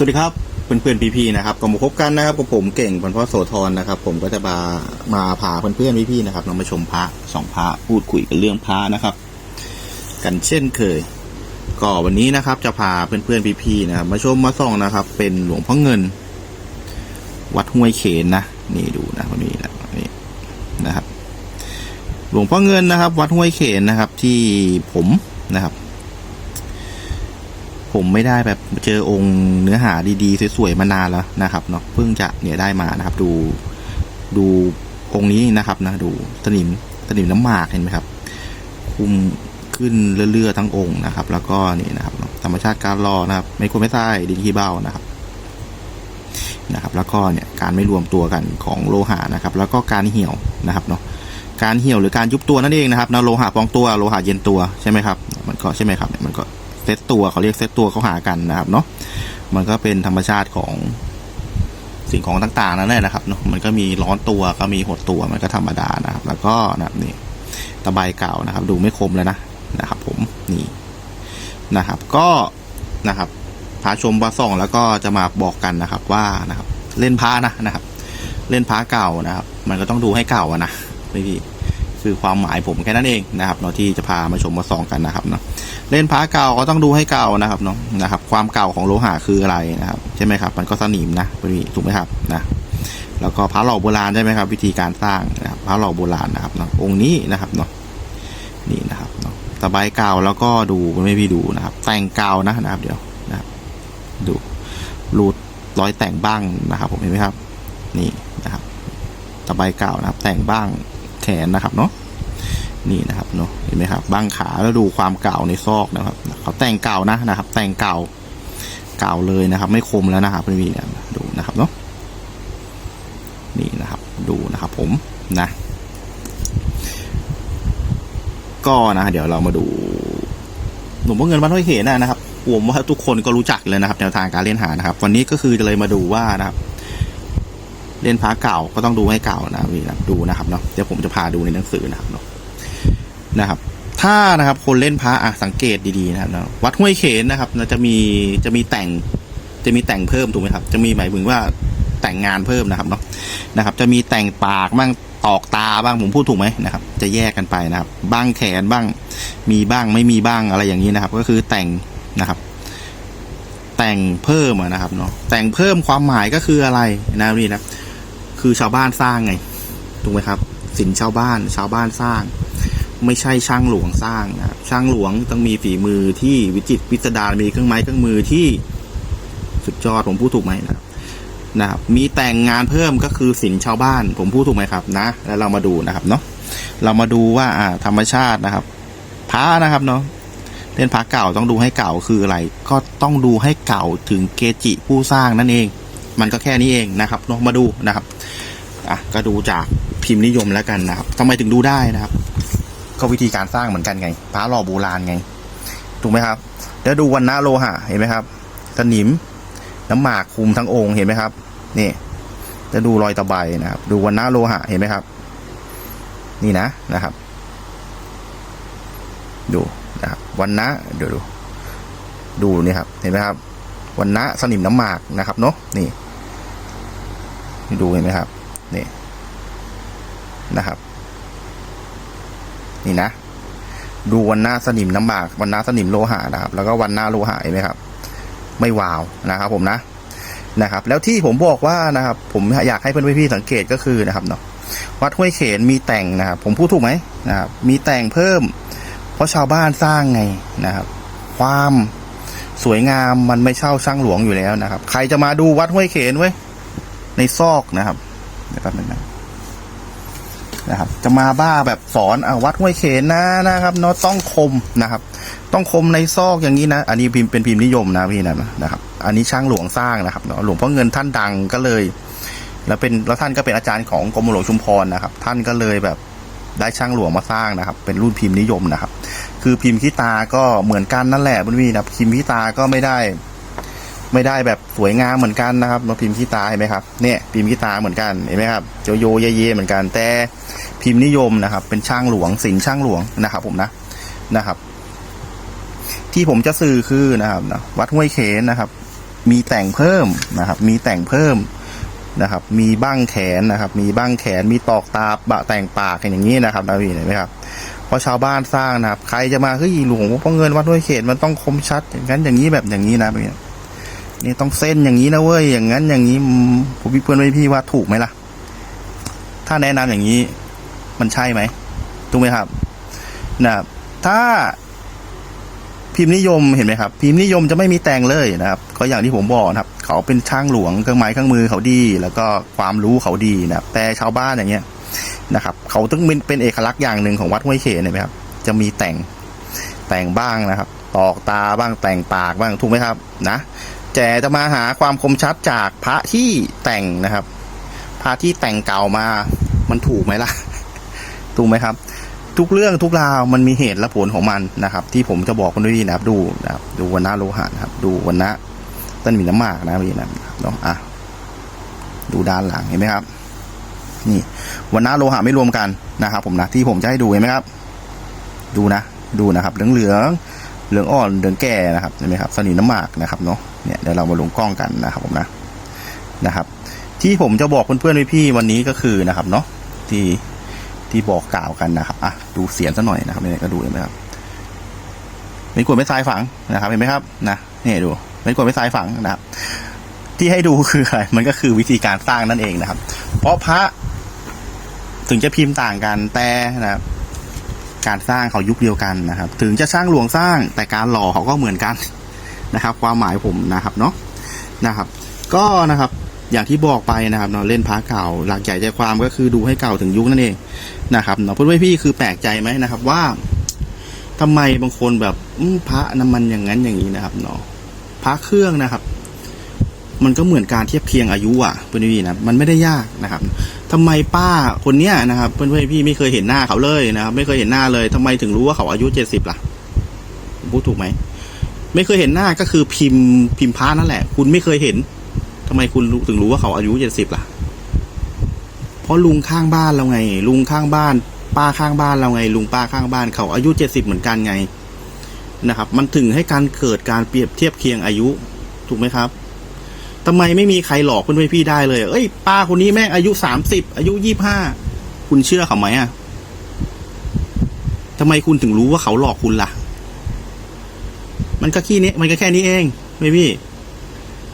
สวัสดีครับเพื่อนๆพี่ๆนะครับก็มาพบกันนะครับกับผมเก่งบรรพโสธรนะครับ ผมก็จะมามาพาเพื่อนๆพี่ๆนะครับเรามาชมพระสองพระพูดคุยกันเรื่องพระนะครับ กันเช่นเคย ก็วันนี้นะครับ จะพาเพื่อนๆพี่ๆนะครับ มาชมมาส่องนะครับ เป็นหลวงพ่อเงิน วัดห้วยเขนนะนี่ดูนะวันนี้นะนี่นะครับ หลวงพ่อเงินนะครับ วัดห้วยเขนนะครับ ที่ผมนะครับ ผมไม่ได้แบบเจอองค์เนื้อหาดีๆ สวยๆ มานานแล้วนะครับเนาะเพิ่งจะเนี่ยได้มานะครับ ดูดูองค์นี้นะครับนะดูสนิมสนิมน้ำหมากเห็นไหมครับ คุมขึ้นเรื่อยๆทั้งองค์นะครับ แล้วก็นี่นะครับธรรมชาติการรอนะครับ ไม่ควรไม่ใต้ดินขี้เบ้านะครับนะครับ แล้วก็เนี่ยการไม่รวมตัวกันของโลหะนะครับ แล้วก็การเหี่ยวนะครับเนาะการเหี่ยวหรือการยุบตัวนั่นเองนะครับนะโลหะปองตัวโลหะเย็นตัวใช่ไหมครับมันก็ใช่ไหมครับเนี่ยมันก็ ซตตัวเขาเรียกเซตตัวเขาหากันนะครับเนาะมันก็เป็นธรรมชาติของสิ่งของต่างๆนั่นแหละนะครับเนาะมันก็มีร้อนตัวก็มีหดตัวมันก็ธรรมดานะครับ แล้วก็นะครับนี่ตะไบเก่านะครับ ดูไม่คมแล้วนะนะครับ ผมนี่นะครับ ก็นะครับพาชมพาส่องแล้วก็จะมาบอกกันนะครับว่านะครับ เล่นพานะนะครับ เล่นพาเก่านะครับ มันก็ต้องดูให้เก่าอะนะไม่พี่ คือความหมายผมแค่นั้นเองนะครับเนาะที่จะพามาชมมาส่องกันนะครับเนาะเล่นพระเก่าก็ต้องดูให้เก่านะครับเนาะนะครับ ความเก่าของโลหะคืออะไรนะครับใช่ไหมครับ มันก็สนิมนะพี่ถูกไหมครับนะแล้วก็พระหล่อโบราณใช่ไหมครับ วิธีการสร้างนะครับพระหล่อโบราณนะครับเนาะองค์นี้นะครับเนาะนี่นะครับเนาะตะไบเก่าแล้วก็ดูไม่พี่ดูนะครับ แต่งเก่านะนะครับ เดี๋ยวนะครับ ดูรูดรอยแต่งบ้างนะครับ ผมเห็นไหมครับ นี่นะครับตะไบเก่านะครับ แต่งบ้าง นนะครับเนาะนี่นะครับเนาะเห็นไหมครับบางขาแล้วดูความเก่าในซอกนะครับเขาแต่งเก่านะนะครับ แต่งเก่าเก่าเลยนะครับ ไม่คมแล้วนะครับพี่เนี่ยดูนะครับเนาะนี่นะครับดูนะครับผมนะ ก็นะเดี๋ยวเรามาดูหนุ่มพ่อเงินวัดห้วยเขนนะครับผมว่าทุกคนก็รู้จักเลยนะครับแนวทางการเล่นหานะครับ วันนี้ก็คือจะเลยมาดูว่านะครับ เล่นพระเก่าก็ต้องดูให้เก่านะพี่นะดูนะครับเนาะเดี๋ยวผมจะพาดูในหนังสือนะครับเนาะนะครับ ถ้านะครับคนเล่นพระอะสังเกตดีๆนะครับเนาะวัดห้วยเขนนะครับจะมีจะมีแต่งจะมีแต่งเพิ่มถูกไหมครับ จะมีหมายถึงว่าแต่งงานเพิ่มนะครับเนาะนะครับ จะมีแต่งปากบ้างตอกตาบ้างผมพูดถูกไหมนะครับ จะแยกกันไปนะครับ บ้างแขนบ้าง มีบ้างไม่มีบ้างอะไรอย่างนี้นะครับ ก็คือแต่งนะครับ แต่งเพิ่มนะครับเนาะแต่งเพิ่มความหมายก็คืออะไรนะนี่นะ คือชาวบ้านสร้างไงถูกไหมครับ สินชาวบ้านชาวบ้านสร้าง ไม่ใช่ช่างหลวงสร้างนะช่างหลวงต้องมีฝีมือที่วิจิตรพิสดารมีเครื่องไม้เครื่องมือที่สุดยอดผมพูดถูกไหมนะครับนะครับมีแต่งงานเพิ่มก็คือสินชาวบ้าน ผมพูดถูกไหมครับนะ แล้วเรามาดูนะครับเนาะเรามาดูว่าอ่าธรรมชาตินะครับพระนะครับเนาะเล่นพระเก่าต้องดูให้เก่าคืออะไร ก็ต้องดูให้เก่าถึงเกจิผู้สร้างนั่นเอง มันก็แค่นี้เองนะครับเนาะมาดูนะครับ อะก็ดูจากพิมพ์นิยมแล้วกันนะครับทำไมถึงดูได้นะครับ ก็วิธีการสร้างเหมือนกันไงพระหล่อโบราณไง ถูกไหมครับ แล้วดูวันนะโลหะเห็นไหมครับสนิมน้ำหมากคุมทั้งองค์เห็นไหมครับ นี่จะดูรอยตะไบนะครับ ดูวันนะโลหะเห็นไหมครับ นี่นะนะครับ ดูนะครับวันนะเดี๋ยวดู ดูนี่ครับ เห็นไหมครับวันนะสนิมน้ำหมากนะครับเนาะนี่ ดูเห็นไหมครับ นี่นะครับ นี่นะ ดูวันหน้าสนิมน้ำหมาก วันหน้าสนิมโลหะนะครับ แล้วก็วันหน้าโลหะเห็นไหมครับ ไม่วาวนะครับ ผมนะนะครับ แล้วที่ผมบอกว่านะครับ ผมอยากให้เพื่อนพี่สังเกตก็คือนะครับเนาะวัดห้วยเขนมีแต่งนะครับ ผมพูดถูกไหมนะครับ มีแต่งเพิ่ม เพราะชาวบ้านสร้างไงนะครับ ความสวยงามมันไม่เช่าช่างหลวงอยู่แล้วนะครับ ใครจะมาดูวัดห้วยเขนไว้ในซอกนะครับ เดี๋ยวแป๊บนึงนะนะครับ จะมาบ้าแบบสอนอวัดห้วยเขนนะนะครับเนาะต้องคมนะครับ ต้องคมในซอกอย่างนี้นะ อันนี้พิมพ์เป็นพิมพ์นิยมนะพี่นะนะครับ อันนี้ช่างหลวงสร้างนะครับเนาะหลวงพ่อเงินท่านดังก็เลย แล้วเป็นแล้วท่านก็เป็นอาจารย์ของกรมหลวงชุมพรนะครับ ท่านก็เลยแบบได้ช่างหลวงมาสร้างนะครับ เป็นรุ่นพิมพ์นิยมนะครับ คือพิมพ์ขี้ตาก็เหมือนกันนั่นแหละบุญวีนะพิมพ์ขี้ตาก็ไม่ได้ ไม่ได้แบบสวยงามเหมือนกันนะครับมาพิมพ์ขี้ตาเห็นไหมครับเนี่ยพิมพ์ขี้ตาเหมือนกันเห็นไหมครับโยโยเยเยเหมือนกันแต่พิมพ์นิยมนะครับ เป็นช่างหลวงสินช่างหลวงนะครับ ผมนะนะครับ ที่ผมจะสื่อคือนะครับนะวัดห้วยเขนนะครับ มีแต่งเพิ่มนะครับ มีแต่งเพิ่มนะครับ มีบ้างแขนนะครับ มีบ้างแขนมีตอกตาบะแต่งปากอย่างนี้นะครับนะพี่เห็นไหมครับเพราะชาวบ้านสร้างนะครับ ใครจะมาเฮ้ยหลวงพ่อเงินวัดห้วยเขตมันต้องคมชัด อย่างนั้นอย่างนี้แบบอย่างนี้นะพี่ นี่ต้องเส้นอย่างนี้นะเว้ยอย่างนั้นอย่างนี้ผมพี่เพื่อนไว้พี่ว่าถูกไหมล่ะ ถ้าแนะนำอย่างนี้มันใช่ไหมถูกไหมครับนะครับถ้าพิมพ์นิยมเห็นไหมครับ พิมพ์นิยมจะไม่มีแต่งเลยนะครับ ก็อย่างที่ผมบอกนะครับ เขาเป็นช่างหลวงเครื่องไม้เครื่องมือเขาดี แล้วก็ความรู้เขาดีนะแต่ชาวบ้านอย่างเงี้ยนะครับ เขาต้องเป็นเป็นเอกลักษณ์อย่างหนึ่งของวัดห้วยเขนเห็นไหมครับ จะมีแต่งแต่งบ้างนะครับ ตอกตาบ้างแต่งปากบ้างถูกไหมครับนะ แต่จะมาหาความคมชัดจากพระที่แต่งนะครับ พระที่แต่งเก่ามา มันถูกไหมล่ะ ถูกไหมครับ ทุกเรื่องทุกราวมันมีเหตุและผลของมันนะครับ ที่ผมจะบอกคุณด้วยนะครับ ดูนะครับ ดูวันณะโลหะนะครับ ดูวันณะต้นมีน้ำมากนะพี่นะเนาะอะดูด้านหลังเห็นไหมครับ นี่วันณะโลหะไม่รวมกันนะครับ ผมนะที่ผมจะให้ดูเห็นไหมครับ ดูนะ ดูนะครับ เหลืองเหลืองๆ เหลืองอ่อนเหลืองแก่นะครับเห็นไหมครับสนิมน้ำหมากนะครับเนาะเนี่ยเดี๋ยวเรามาลงกล้องกันนะครับผมนะนะครับ ที่ผมจะบอกเพื่อนๆพี่ๆวันนี้ก็คือนะครับเนาะที่ที่บอกกล่าวกันนะครับอะดูเสียงซะหน่อยนะครับเนี่ยก็ดูเห็นไหมครับไม่กวดไม่ทรายฝังนะครับ เห็นไหมครับนะนี่ดูไม่กวดไม่ทรายฝังนะครับ ที่ให้ดูคืออะไรมันก็คือวิธีการสร้างนั่นเองนะครับ เพราะพระถึงจะพิมพ์ต่างกันแต่นะครับ การสร้างเขายุคเดียวกันนะครับ ถึงจะสร้างหลวงสร้างแต่การหล่อเขาก็เหมือนกันนะครับ ความหมายผมนะครับเนาะนะครับ ก็นะครับอย่างที่บอกไปนะครับเนาะเล่นพระเก่า หลักใหญ่ใจความก็คือดูให้เก่าถึงยุคนั่นเองนะครับเนาะพื่อนๆพี่คือแปลกใจไหมนะครับว่าทำไมบางคนแบบพระน้ำมันอย่างนั้นอย่างนี้นะครับเนาะพระเครื่องนะครับ มันก็เหมือนการเทียบเคียงอายุอะเพื่อนพี่นะมันไม่ได้ยากนะครับ ทำไมป้าคนเนี้ยนะครับ เพื่อนๆพี่ไม่เคยเห็นหน้าเขาเลยนะครับ ไม่เคยเห็นหน้าเลยทำไมถึงรู้ว่าเขาอายุเจ็ดสิบล่ะพูดถูกไหมไม่เคยเห็นหน้าก็คือพิมพ์พิมพ์พระนั่นแหละ คุณไม่เคยเห็นทำไมคุณรู้ถึงรู้ว่าเขาอายุเจ็ดสิบล่ะ เพราะลุงข้างบ้านเราไง ลุงข้างบ้าน ป้าข้างบ้านเราไง ลุงป้าข้างบ้านเขาอายุเจ็ดสิบเหมือนกันไงนะครับ มันถึงให้การเกิดการเปรียบเทียบเคียงอายุถูกไหมครับ ทำไมไม่มีใครหลอกเพื่อนพี่ได้เลย เอ้ยป้าคนนี้แม่งอายุสามสิบอายุยี่ห้าคุณเชื่อเขาไหมอะทำไมคุณถึงรู้ว่าเขาหลอกคุณล่ะ มันก็ขี้นี้มันก็แค่นี้เองไม่พี่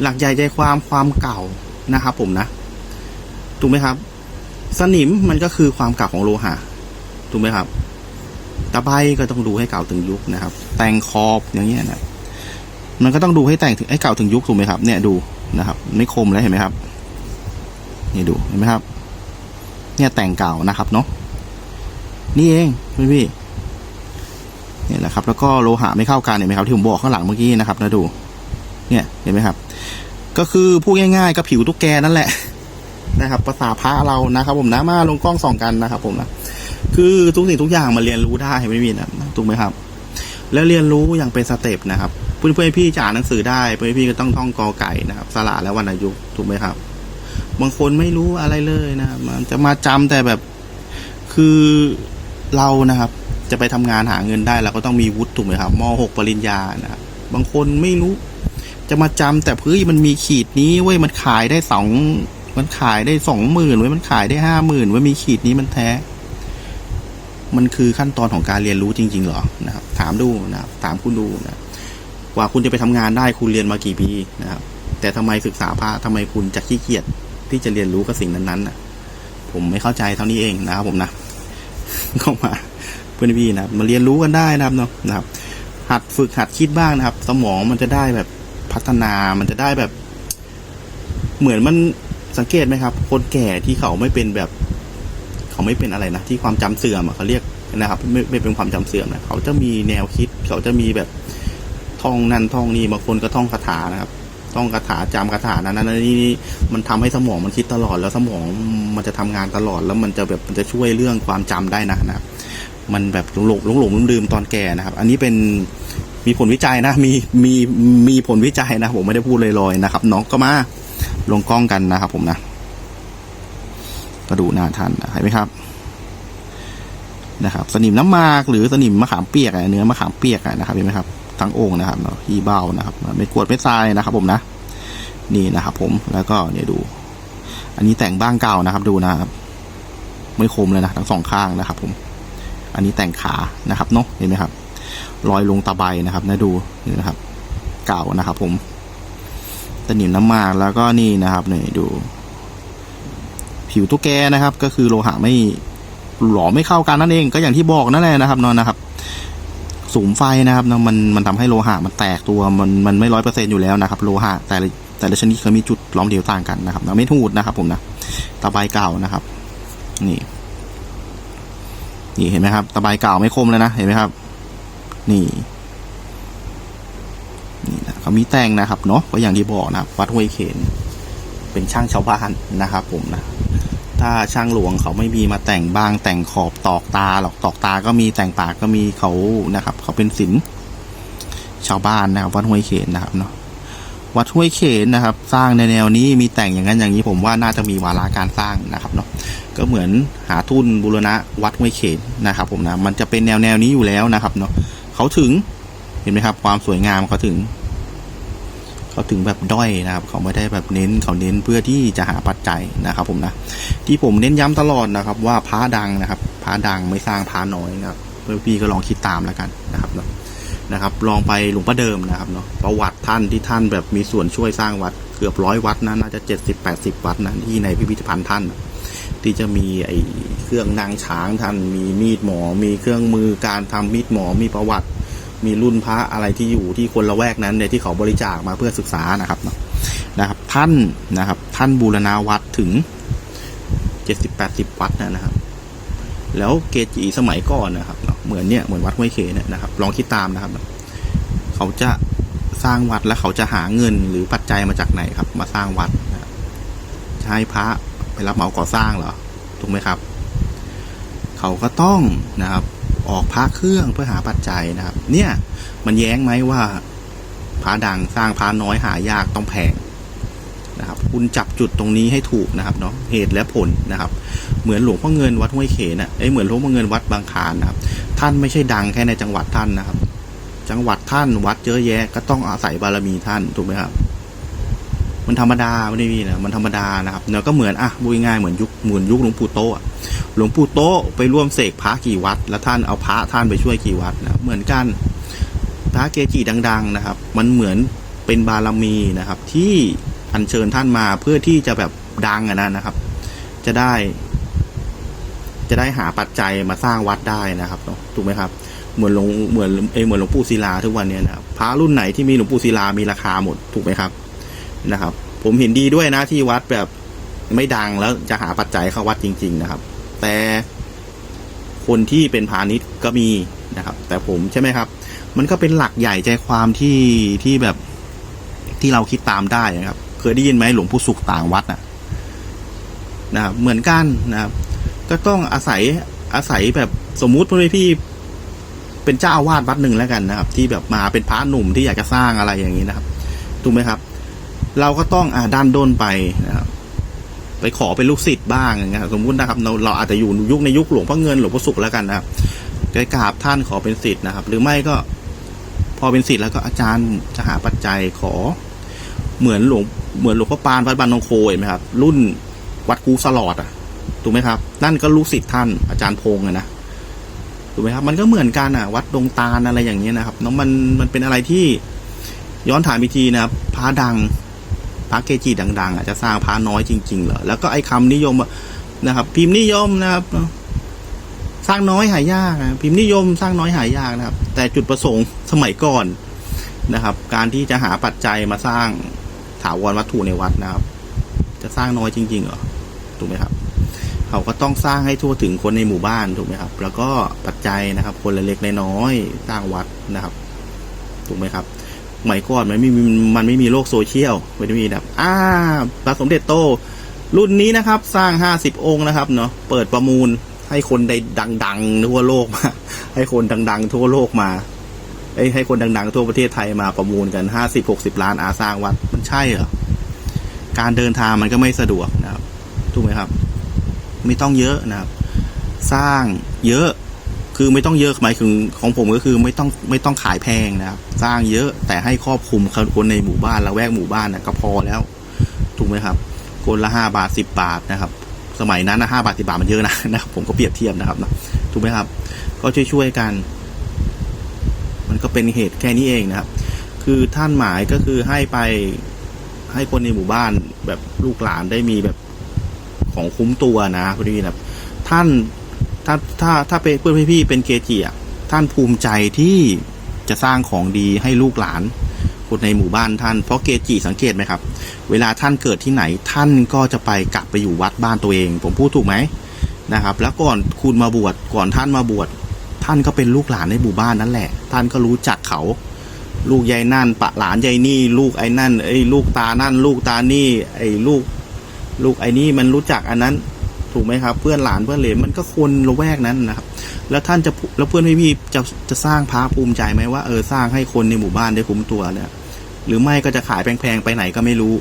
หลักใหญ่ใจความความเก่านะครับผมนะ ถูกไหมครับ สนิมมันก็คือความเก่าของโลหะ ถูกไหมครับ ตะไบก็ต้องดูให้เก่าถึงยุคนะครับ แต่งขอบอย่างเงี้ยนะ มันก็ต้องดูให้แต่งถึงให้เก่าถึงยุคถูกไหมครับ เนี่ยดูนะครับไม่คมแล้วเห็นไหมครับ นี่ดูเห็นไหมครับ เนี่ยแต่งเก่านะครับเนาะนี่เองพี่พี่เนี่ยแหละครับ แล้วก็โลหะไม่เข้ากันเห็นไหมครับที่ผมบอกข้างหลังเมื่อกี้นะครับนะดู เนี่ยเห็นไหมครับ ก็คือพูดง่ายๆก็ผิวตุ๊กแกนั่นแหละนะครับภาษาพระเรานะครับ ผมนะมาลงกล้องส่องกันนะครับ ผมนะคือทุกสิ่งทุกอย่างมาเรียนรู้ได้ไม่มีนะถูกไหมครับ แล้วเรียนรู้อย่างเป็นสเต็ปนะครับ เพื่อนเพื่อนๆพี่จะอ่านหนังสือได้ เพื่อนพี่ก็ต้องท่องกอไก่นะครับสระและวรรณยุกต์ถูกไหมครับ บางคนไม่รู้อะไรเลยนะครับมันจะมาจำแต่แบบคือเรานะครับ จะไปทำงานหาเงินได้เราก็ต้องมีวุฒิถูกไหมครับมหกปริญญานะครับบางคนไม่รู้ จะมาจำแต่เฮ้ยมันมีขีดนี้เว้ยมันขายได้สองมันขายได้สองหมื่นเว้ยมันขายได้ห้าหมื่นเว้ยมีขีดนี้มันแท้ มันคือขั้นตอนของการเรียนรู้จริง ๆ เหรอนะครับ ถามดูนะครับถามคุณดูนะ กว่าคุณจะไปทำงานได้คุณเรียนมากี่ปีนะครับ แต่ทำไมศึกษาพระทำไมคุณจะขี้เกียจที่จะเรียนรู้กับสิ่งนั้นๆนะผมไม่เข้าใจเท่านี้เองนะครับผมนะก็มาเพื่อนพี่นะมาเรียนรู้กันได้นะครับเนาะนะครับ หัดฝึกหัดคิดบ้างนะครับ สมองมันจะได้แบบพัฒนามันจะได้แบบ เหมือนมันสังเกตไหมครับ คนแก่ที่เขาไม่เป็นแบบ เขาไม่เป็นอะไรนะที่ความจำเสื่อมเขาเรียกนะครับ ไม่ไม่เป็นความจำเสื่อมนะเขาจะมีแนวคิด เขาจะมีแบบ ท่องนั่นท่องนี่บางคนก็ท่องคาถานะครับท่องคาถาจำคาถานั้นนั้นนี่มันทำให้สมองมันคิดตลอดแล้วสมองมันจะทำงานตลอดแล้วมันจะแบบมันจะช่วยเรื่องความจำได้นะนะครับมันแบบหลงหลงหลงลืมลืมตอนแก่นะครับ อันนี้เป็นมีผลวิจัยนะ มีมีมีผลวิจัยนะผมไม่ได้พูดลอยๆนะครับน้องก็มาลงกล้องกันนะครับ ผมนะก็ดูหน้าทันนะเห็นไหมครับนะครับ สนิมน้ำมากหรือสนิมมะขามเปียกเนื้อมะขามเปียกนะครับเห็นไหมครับ ทั้งองค์นะครับเนาะฮีเบ้านะครับไม่กวดไม่ทรายนะครับ ผมนะนี่นะครับ ผมแล้วก็เนี่ยดู อันนี้แต่งบ้างเก่านะครับ ดูนะครับไม่คมเลยนะทั้งสองข้างนะครับ ผม อันนี้แต่งขานะครับเนาะเห็นไหมครับ รอยลงตะไบนะครับนะดูนี่นะครับ เก่านะครับ ผมตะหนิมน้ำมากแล้วก็นี่นะครับเนี่ยดู ผิวตุ๊กแกนะครับ ก็คือโลหะไม่หลอไม่เข้ากันนั่นเอง ก็อย่างที่บอกนั่นแหละนะครับนอนนะครับ สูมไฟนะครับเนาะมันมันทำให้โลหะมันแตกตัวมันมันไม่ร้อยเปอร์เซ็นต์อยู่แล้วนะครับ โลหะแต่ละแต่ละชนิดเขามีจุดล้อมเดียวต่างกันนะครับนะไม่ทูดนะครับ ผมนะตะไบเก่านะครับ นี่ นี่เห็นไหมครับ ตะไบเก่าไม่คมเลยนะเห็นไหมครับ นี่นี่นะเขามีแต่งนะครับเนาะก็อย่างที่บอกนะครับ วัดห้วยเขนเป็นช่างชาวบ้านนะครับ ผมนะ ถ้าช่างหลวงเขาไม่มีมาแต่งบ้างแต่งขอบตอกตาหรอกตอกตาก็มีแต่งปากก็มีเขานะครับ เขาเป็นศิลป์ชาวบ้านนะครับวัดห้วยเขนนะครับเนาะวัดห้วยเขนนะครับ สร้างในแนวนี้มีแต่งอย่างนั้นอย่างนี้ผมว่าน่าจะมีวาระการสร้างนะครับเนาะก็เหมือนหาทุนบูรณะวัดห้วยเขนนะครับ ผมนะมันจะเป็นแนวแนวนี้อยู่แล้วนะครับเนาะเขาถึงเห็นไหมครับ ความสวยงามเขาถึง เขาถึงแบบด้อยนะครับ เขาไม่ได้แบบเน้นเขาเน้นเพื่อที่จะหาปัจจัยนะครับ ผมนะที่ผมเน้นย้ำตลอดนะครับ ว่าพระดังนะครับพระดังไม่สร้างพระน้อยนะครับเพื่อนพี่ก็ลองคิดตามแล้วกันนะครับเนาะนะครับ ลองไปหลวงพ่อเดิมนะครับเนาะประวัติท่านที่ท่านแบบมีส่วนช่วยสร้างวัดเกือบร้อยวัดนะน่าจะเจ็ดสิบแปดสิบวัดนะที่ในพิพิธภัณฑ์ท่าน ที่จะมีไอ้เครื่องนางช้างท่านมีมีดหมอ มีเครื่องมือการทำมีดหมอมีประวัติ มีรุ่นพระอะไรที่อยู่ที่คนละแวกนั้นเนี่ยที่เขาบริจาคมาเพื่อศึกษานะครับเนาะนะครับ ท่านนะครับ ท่านบูรณาวัดถึงเจ็ดสิบแปดสิบวัดนะนะครับ แล้วเกจิสมัยก่อนนะครับเนาะเหมือนเนี่ยเหมือนวัดห้วยเขเนี่ยนะครับ ลองคิดตามนะครับ เขาจะสร้างวัดแล้วเขาจะหาเงินหรือปัจจัยมาจากไหนครับ มาสร้างวัดนะให้พระไปรับเหมาก่อสร้างเหรอถูกไหมครับ เขาก็ต้องนะครับ ออกพระเครื่องเพื่อหาปัจจัยนะครับ เนี่ยมันแย้งไหมว่าพระดังสร้างพระน้อยหายากต้องแพงนะครับ คุณจับจุดตรงนี้ให้ถูกนะครับเนาะเหตุและผลนะครับ เหมือนหลวงพ่อเงินวัดห้วยเขนอะเอ้ยเหมือนหลวงพ่อเงินวัดบางคลานนะครับ ท่านไม่ใช่ดังแค่ในจังหวัดท่านนะครับ จังหวัดท่านวัดเยอะแยะก็ต้องอาศัยบารมีท่านถูกไหมครับ มันธรรมดาไม่ได้มีนะมันธรรมดานะครับเนาะก็เหมือนอะพูดง่ายเหมือนยุคเหมือนยุคหลวงปู่โตะหลวงปู่โตะไปร่วมเสกพระกี่วัด แล้วท่านเอาพระท่านไปช่วยกี่วัดนะเหมือนกันพระเกจิดัง ๆนะครับ มันเหมือนเป็นบารมีนะครับ ที่อัญเชิญท่านมาเพื่อที่จะแบบดังอะนะนะครับ จะได้ จะได้หาปัจจัยมาสร้างวัดได้นะครับเนาะถูกไหมครับเหมือนหลวงเหมือนเอเหมือนหลวงปู่ศิลาทุกวันเนี้ยนะครับพระรุ่นไหนที่มีหลวงปู่ศิลามีราคาหมดถูกไหมครับ นะครับ ผมเห็นดีด้วยนะที่วัดแบบไม่ดังแล้วจะหาปัจจัยเข้าวัดจริง ๆ นะครับ แต่คนที่เป็นพาณิชย์ก็มีนะครับ แต่ผมใช่ไหมครับ มันก็เป็นหลักใหญ่ใจความที่ที่แบบที่เราคิดตามได้นะครับ เคยได้ยินไหมหลวงปู่สุขต่างวัดนะนะครับ เหมือนกันนะครับ ก็ต้องอาศัยอาศัยแบบสมมุติพ่อพี่เป็นเจ้าอาวาสวัดหนึ่งแล้วกันนะครับ ที่แบบมาเป็นพระหนุ่มที่อยากจะสร้างอะไรอย่างนี้นะครับถูกไหมครับ เราก็ต้องอ่าด้านด้นไปนะครับไปขอเป็นลูกศิษย์บ้างอย่างเงี้ยสมมุตินะครับ เราเราอาจจะอยู่ยุคในยุคหลวงพ่อเงินหลวงพ่อสุขแล้วกันนะครับไปกราบท่านขอเป็นศิษย์นะครับ หรือไม่ก็ พอเป็นศิษย์แล้วก็อาจารย์จะหาปัจจัยขอ เหมือนหลวงเหมือนหลวงพ่อปานวัดบานนองโคเห็นไหมครับ รุ่นวัดกูสลอดอะถูกไหมครับ นั่นก็ลูกศิษย์ท่านอาจารย์พงษ์อะนะถูกไหมครับ มันก็เหมือนกันอะ วัดดงตาลอะไรอย่างเงี้ยนะครับน้องมันมันเป็นอะไรที่ย้อนถามอีกทีนะครับพระดัง พระเกจิดังๆอะจะสร้างพระน้อยจริงๆเหรอแล้วก็ไอ้คำนิยมนะครับ พิมพ์นิยมนะครับ สร้างน้อยหายากนะพิมพ์นิยมสร้างน้อยหายากนะครับ แต่จุดประสงค์สมัยก่อนนะครับ การที่จะหาปัจจัยมาสร้างถาวรวัตถุในวัดนะครับ จะสร้างน้อยจริงๆเหรอถูกไหมครับเขาก็ต้องสร้างให้ทั่วถึงคนในหมู่บ้านถูกไหมครับ แล้วก็ปัจจัยนะครับ คนเล็กๆน้อยๆสร้างวัดนะครับ ถูกไหมครับ สมัยก่อนมันไม่มีมันไม่มีโลกโซเชียลไม่ได้มีแบบอ่าพระสมเด็จโต รุ่นนี้นะครับ สร้างห้าสิบองค์นะครับเนาะเปิดประมูลให้คนได้ดัง ๆ ทั่วโลกมา ให้คนดัง ๆ ทั่วโลกมาให้คนดัง ๆ ทั่วประเทศไทยมาประมูลกันห้าสิบหกสิบล้านอาสร้างวัดมันใช่เหรอการเดินทางมันก็ไม่สะดวกนะครับถูกไหมครับ ไม่ต้องเยอะนะครับ สร้างเยอะ คือไม่ต้องเยอะหมายถึงของผมก็คือไม่ต้องไม่ต้องขายแพงนะครับ สร้างเยอะแต่ให้ครอบคลุมคนในหมู่บ้านละแวกหมู่บ้านนะก็พอแล้วถูกไหมครับคนละห้าบาทสิบบาทนะครับ สมัยนั้นนะห้าบาทสิบาทมันเยอะนะนะครับผมก็เปรียบเทียบนะครับนะถูกไหมครับ ก็ช่วยๆกัน มันก็เป็นเหตุแค่นี้เองนะครับ คือท่านหมายก็คือให้ไปให้คนในหมู่บ้านแบบลูกหลานได้มีแบบของคุ้มตัวนะพอดีแบบท่าน ถ้าถ้าถ้าเป็นเพื่อนพี่ๆเป็นเกจิอะท่านภูมิใจที่จะสร้างของดีให้ลูกหลานคนในหมู่บ้านท่านเพราะเกจิสังเกตไหมครับ เวลาท่านเกิดที่ไหนท่านก็จะไปกลับไปอยู่วัดบ้านตัวเอง ผมพูดถูกไหมนะครับ แล้วก่อนคุณมาบวชก่อนท่านมาบวชท่านก็เป็นลูกหลานในหมู่บ้านนั่นแหละ ท่านก็รู้จักเขา ลูกยายนั่นปะหลานยายนี่ ลูกไอ้นั่นไอ้ลูกตานั่น ลูกตานี่ ไอ้ลูก ลูกไอ้นี่มันรู้จักอันนั้น ถูกไหมครับ เพื่อนหลานเพื่อนเหลนมันก็คนละแวกนั้นนะครับ แล้วท่านจะแล้วเพื่อนพี่ๆจะจะสร้างพระภูมิใจไหมว่าเออสร้างให้คนในหมู่บ้านได้คุ้มตัวเนี่ยหรือไม่ก็จะขายแพงๆไปไหนก็ไม่รู้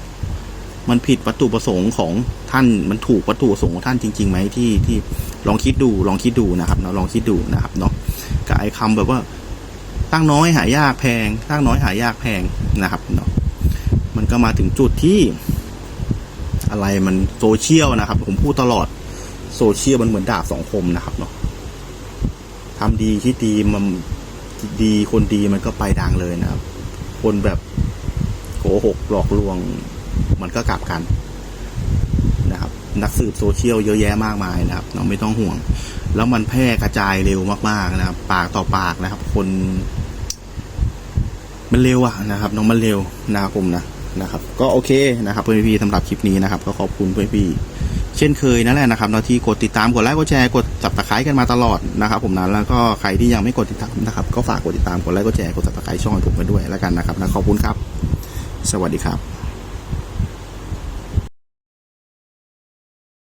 มันผิดวัตถุประสงค์ของท่านมันถูกวัตถุประสงค์ของท่านจริงๆไหมที่ที่ลองคิดดูลองคิดดูนะครับเนาะลองคิดดูนะครับเนาะกับไอ้คำแบบว่าตั้งน้อยหายากแพงตั้งน้อยหายากแพงนะครับเนาะมันก็มาถึงจุดที่อะไรมันโซเชียลนะครับ ผมพูดตลอด โซเชียลมันเหมือนดาบสองคมนะครับเนาะทำดีที่ดีมันดีคนดีมันก็ไปดังเลยนะครับ คนแบบโกหกหลอกลวง มันก็กลับกันนะครับ นักสืบโซเชียลเยอะแยะมากมายนะครับเราไม่ต้องห่วง แล้วมันแพร่กระจายเร็วมากๆนะครับ ปากต่อปากนะครับ คน มันเร็วอะนะครับน้องมันเร็วนะครับผมนะนะครับ ก็โอเคนะครับ เพื่อนพี่สำหรับคลิปนี้นะครับ ก็ขอบคุณเพื่อนพี่ เช่นเคยนั่นแหละนะครับเราที่กดติดตามกดไลค์กดแชร์กดสับตะไคร้กันมาตลอดนะครับ ผมนั้นแล้วก็ใครที่ยังไม่กดติดตามนะครับก็ฝากกดติดตามกดไลค์กดแชร์กดสับตะไคร้ช่องผมกันด้วยแล้วกันนะครับนะขอบคุณครับ สวัสดีครับ